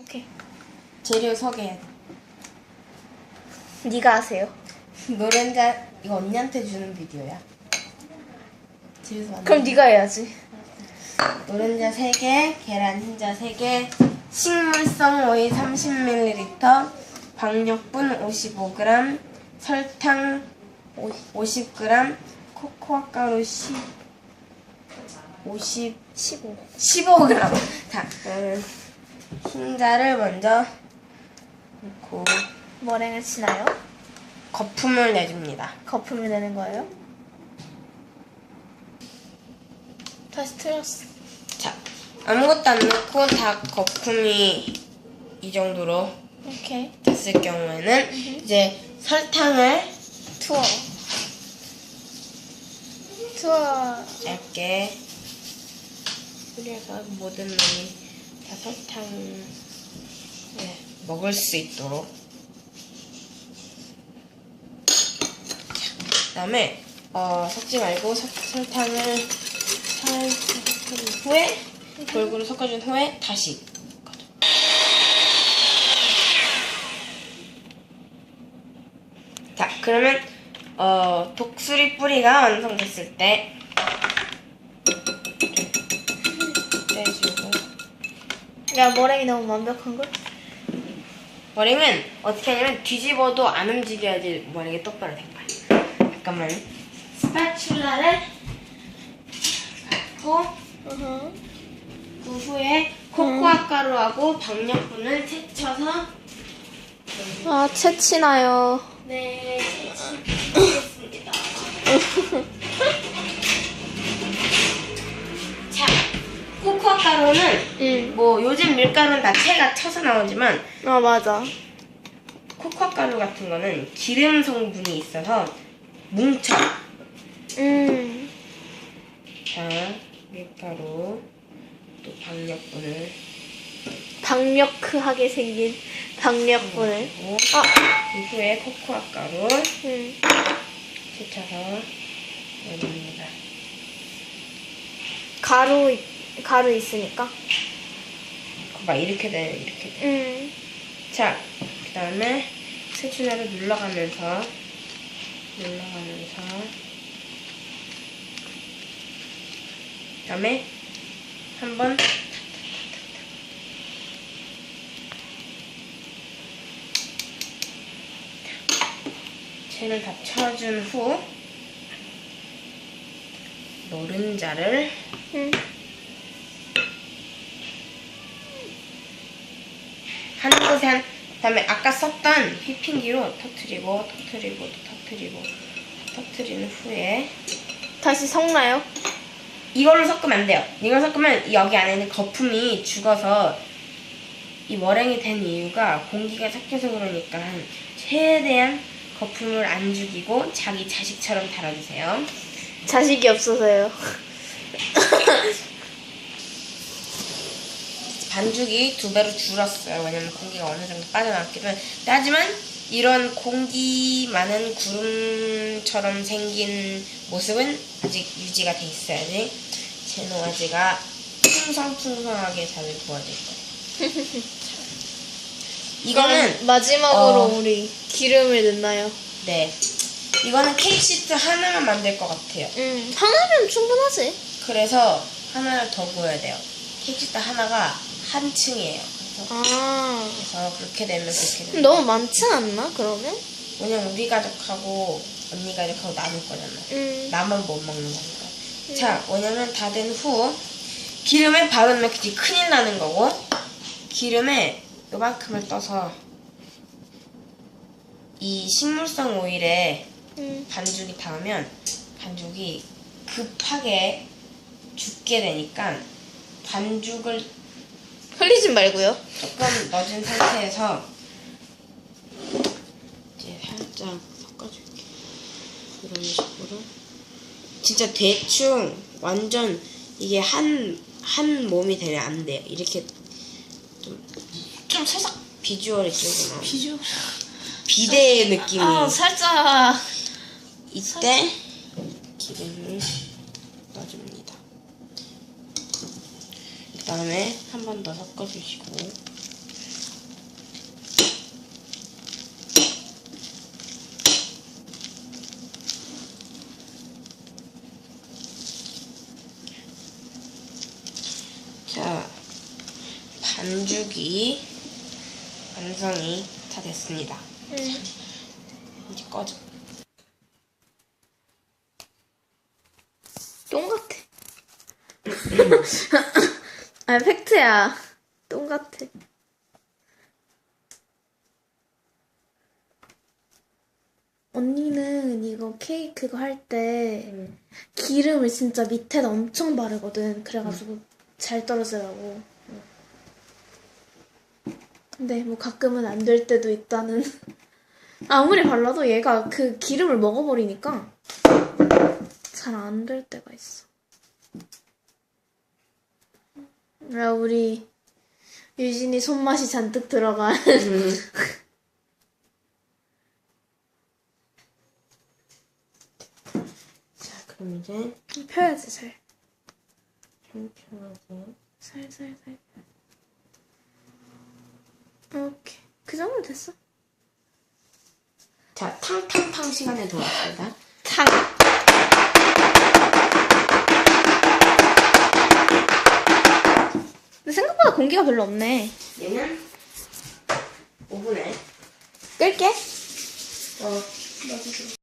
오케이. 재료 소개. 네가 하세요. 노른자 이거 언니한테 주는 비디오야. 집에서 만든. 그럼 네가 해야지. 노른자 3개, 계란 흰자 3개, 식물성 오일 30ml, 박력분 55g, 설탕 50g, 코코아 가루 10, 50, 15. 15g. 자, 그러면 흰자를 먼저 넣고 머랭을 치나요? 거품을 내줍니다. 거품을 내는 거예요? 다시 틀었어. 자, 아무것도 안 넣고 다 거품이 이 정도로 오케이. 됐을 경우에는 이제 설탕을 투어. 투어. 얇게 뿌려서 모든 놈이 다 설탕 네, 먹을 수 있도록 그 다음에 어, 섞지 말고 서- 설탕을 살짝 섞은 후에 골고루 섞어준 후에 다시. 자 그러면 어, 독수리 뿌리가 완성됐을 때 떼주고 야, 머랭이 너무 완벽한걸? 머랭은 어떻게 하냐면 뒤집어도 안 움직여야지 머랭이 똑바로 된 거야. 잠깐만. 스파츌라를 갖고. 그 후에 코코아 가루하고 박력분을 채쳐서 아, 채치나요. 네 채치겠습니다. 뭐 요즘 밀가루는 다 채가 쳐서 나오지만 아, 맞아. 코코아 가루 같은 거는 기름 성분이 있어서 뭉쳐. 음. 자, 밀가루 또 박력분을 박력크하게 생긴 박력분을. 그리고 아, 그 후에 코코아 가루 음. 채쳐서 넣습니다. 가루, 있- 가루 있으니까. 막 이렇게 돼, 이렇게 돼. 음. 자, 그 다음에 세춘화를 눌러가면서 눌러가면서 그 다음에 한번 쟤를 다 쳐준 후 노른자를 음. 한 그다음에 아까 썼던 휘핑기로 터트리고 터트리고 또 터트리고 터트린 후에 다시 섞나요? 이걸로 섞으면 안 돼요. 이걸 섞으면 여기 안에 있는 거품이 죽어서 이 머랭이 된 이유가 공기가 섞여서 그러니까 최대한 거품을 안 죽이고 자기 자식처럼 달아주세요. 자식이 없어서요. 반죽이 두 배로 줄었어요. 왜냐면 공기가 어느 정도 빠져나왔기도 해. 하지만 이런 공기 많은 구름처럼 생긴 모습은 아직 유지가 돼 있어야지 제 노아지가 풍성풍성하게 잘 구워질 거예요. 이거는 마지막으로 어. 우리 기름을 넣나요? 네 이거는 케이크 시트 하나만 만들 것 같아요. 음, 하나면 충분하지. 그래서 하나를 더 구워야 돼요. 케이크 시트 하나가 한 층이에요. 그래서, 아, 그래서 그렇게 되면 그렇게 돼요. 너무 많지 않나, 그러면? 왜냐면 우리 가족하고 언니 가족하고 나눌 거잖아. 음, 나만 못 먹는 거니까. 자, 왜냐면 다 된 후 기름에 바르면 그게 큰일 나는 거고 기름에 요만큼을 떠서 이 식물성 오일에 음. 반죽이 닿으면 반죽이 급하게 죽게 되니까 반죽을 흘리지 말고요. 조금 넣어준 상태에서 이제 살짝 섞어줄게. 이런 식으로. 진짜 대충 완전 이게 한, 한 몸이 되면 안 돼요. 이렇게 좀, 좀 살짝 비주얼이 조금 비주. 비대의 느낌이. 아, 살짝. 이때 기름 다음에 한 번 더 섞어주시고. 자 반죽이 완성이 다 됐습니다. 응. 이제 꺼져. 똥 같아. 아, 팩트야. 똥 같아. 언니는 이거 케이크 그거 할때 기름을 진짜 밑에다 엄청 바르거든. 그래가지고 잘 떨어지라고. 근데 뭐 가끔은 안 될 때도 있다는. 아무리 발라도 얘가 그 기름을 먹어버리니까 잘 안 될 때가 있어. 야, 우리 유진이 손맛이 잔뜩 들어간 자, 그럼 이제 펴야지 잘. 평평하게 살살살. 오케이. 그 정도 됐어. 자, 탕탕탕 시간에 돌아왔습니다. 탕. 근데 생각보다 공기가 별로 없네. 얘는 오븐에 끌게. 어,